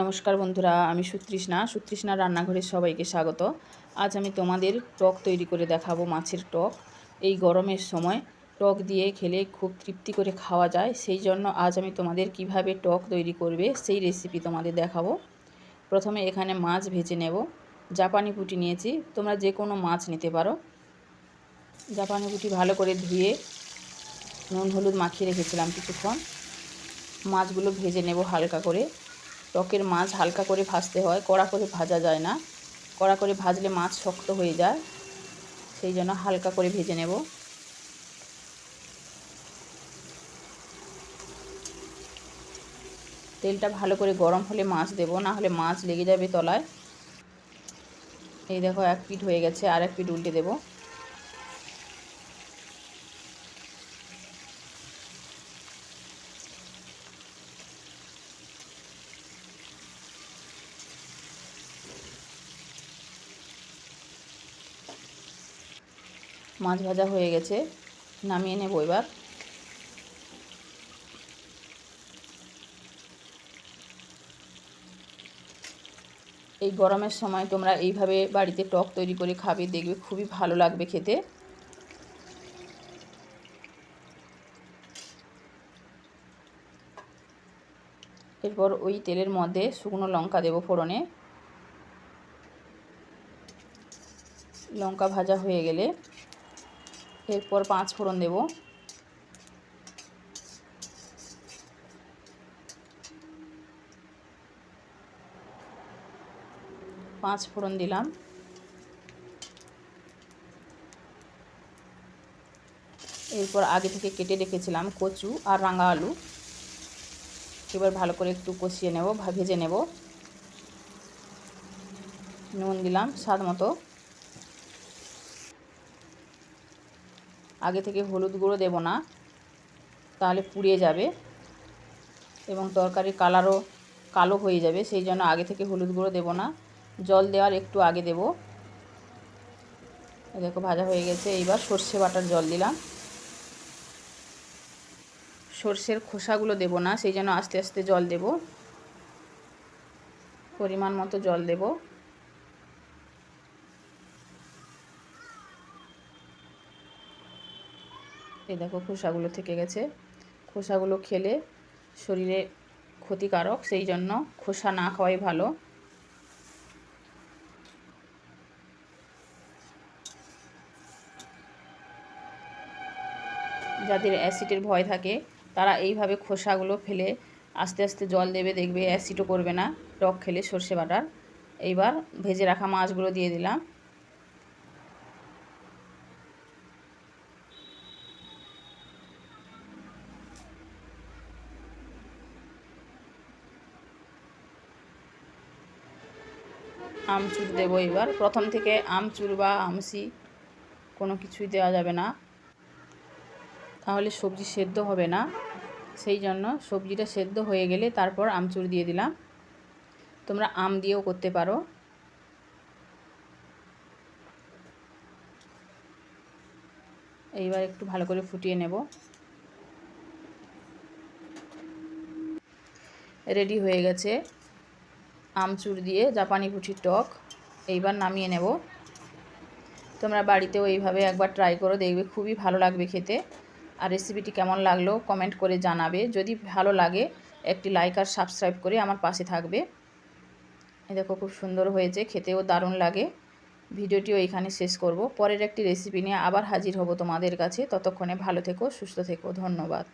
নমস্কার বন্ধুরা, আমি সুতৃষ্ণা। সুতৃষ্ণা রান্নাঘরে সবাইকে স্বাগত। আজ আমি তোমাদের টক তৈরি করে দেখাবো মাছের টক। এই গরমের সময় টক দিয়ে খেলে খুব তৃপ্তি করে খাওয়া যায়। সেই জন্য আজ আমি তোমাদের কীভাবে টক তৈরি করবে সেই রেসিপি তোমাদের দেখাবো। প্রথমে এখানে মাছ ভেজে নেব। জাপানি পুঁটি নিয়েছি। তোমরা যে কোনো মাছ নিতে পারো। জাপানি পুঁটি ভালো করে ধুয়ে নুন, হলুদ মাখিয়ে রেখেছিলাম কিছুক্ষণ। মাছগুলো ভেজে নেব হালকা করে। টকের মাছ হালকা করে ভাজতে হয়। কড়া করে ভাজা যায় না। কড়া করে ভাজলে মাছ শক্ত হয়ে যায়। সেই জন্য হালকা করে ভেজে নেব। তেলটা ভালো করে গরম হলে মাছ দেব, না হলে মাছ লেগে যাবে তলায়। এই দেখো, এক পিঠ হয়ে গেছে আর এক পিঠ উল্টে দেবো। মাছ ভাজা হয়ে গেছে, নামিয়ে নেব এবার। এই গরমের সময় তোমরা এইভাবে বাড়িতে টক তৈরি করে খাবে, দেখবে খুবই ভালো লাগবে খেতে। এরপর ওই তেলের মধ্যে শুকনো লঙ্কা দেব ফোড়নে। লঙ্কা ভাজা হয়ে গেলে এরপর পাঁচ ফোড়ন দেব। পাঁচ ফোড়ন দিলাম। এরপর আগে থেকে কেটে রেখেছিলাম কচু আর রাঙা আলু। এবার ভালো করে একটু কষিয়ে নেব ভেজে নেব। নুন দিলাম স্বাদ মতো। আগে থেকে হলুদ গুঁড়ো দেব না, তাহলে পুড়িয়ে যাবে এবং তরকারির কালারও কালো হয়ে যাবে, সেই জন্য আগে থেকে হলুদ গুঁড়ো দেব না। জল দেওয়ার একটু আগে দেব। দেখো, ভাজা হয়ে গেছে। এইবার সর্ষে বাটার জল দিলাম। সর্ষের খোসাগুলো দেব না, সেই জন্য আস্তে আস্তে জল দেব। পরিমাণ মতো জল দেবো। এই দেখো খোসাগুলো থেকে গেছে। খোসাগুলো খেলে শরীরে ক্ষতিকারক, সেই জন্য খোসা না খাওয়াই ভালো। যাদের অ্যাসিডের ভয় থাকে, তারা এইভাবে খোসাগুলো ফেলে আস্তে আস্তে জল দেবে, দেখবে অ্যাসিডও করবে না। টক খেলে সর্ষে বাটার। এইবার ভেজে রাখা মাছগুলো দিয়ে দিলাম। আমচুর দেবো এবার। প্রথম থেকে আমচুর বা আমসি কোনো কিছুই দেওয়া যাবে না। তাহলে সবজি সেদ্ধ হবে না। সেই জন্য সবজিটা সেদ্ধ হয়ে গেলে তারপর আমচুর দিয়ে দিলাম। তোমরা আম দিয়েও করতে পারো। এইবার একটু ভালো করে ফুটিয়ে নেব। রেডি হয়ে গেছে। আমচুর দিয়ে জাপানি পুঁঠির টক এইবার নামিয়ে নেব। তোমরা বাড়িতেও এইভাবে একবার ট্রাই করো, দেখবে খুবই ভালো লাগবে খেতে। আর রেসিপিটি কেমন লাগল কমেন্ট করে জানাবে। যদি ভালো লাগে, একটি লাইক আর সাবস্ক্রাইব করে আমার পাশে থাকবে। এ দেখো খুব সুন্দর হয়েছে, খেতেও দারুণ লাগে। ভিডিওটিও এখানে শেষ করব। পরের একটি রেসিপি নিয়ে আবার হাজির হব তোমাদের কাছে। ততক্ষণে ভালো থেকো, সুস্থ থেকো, ধন্যবাদ।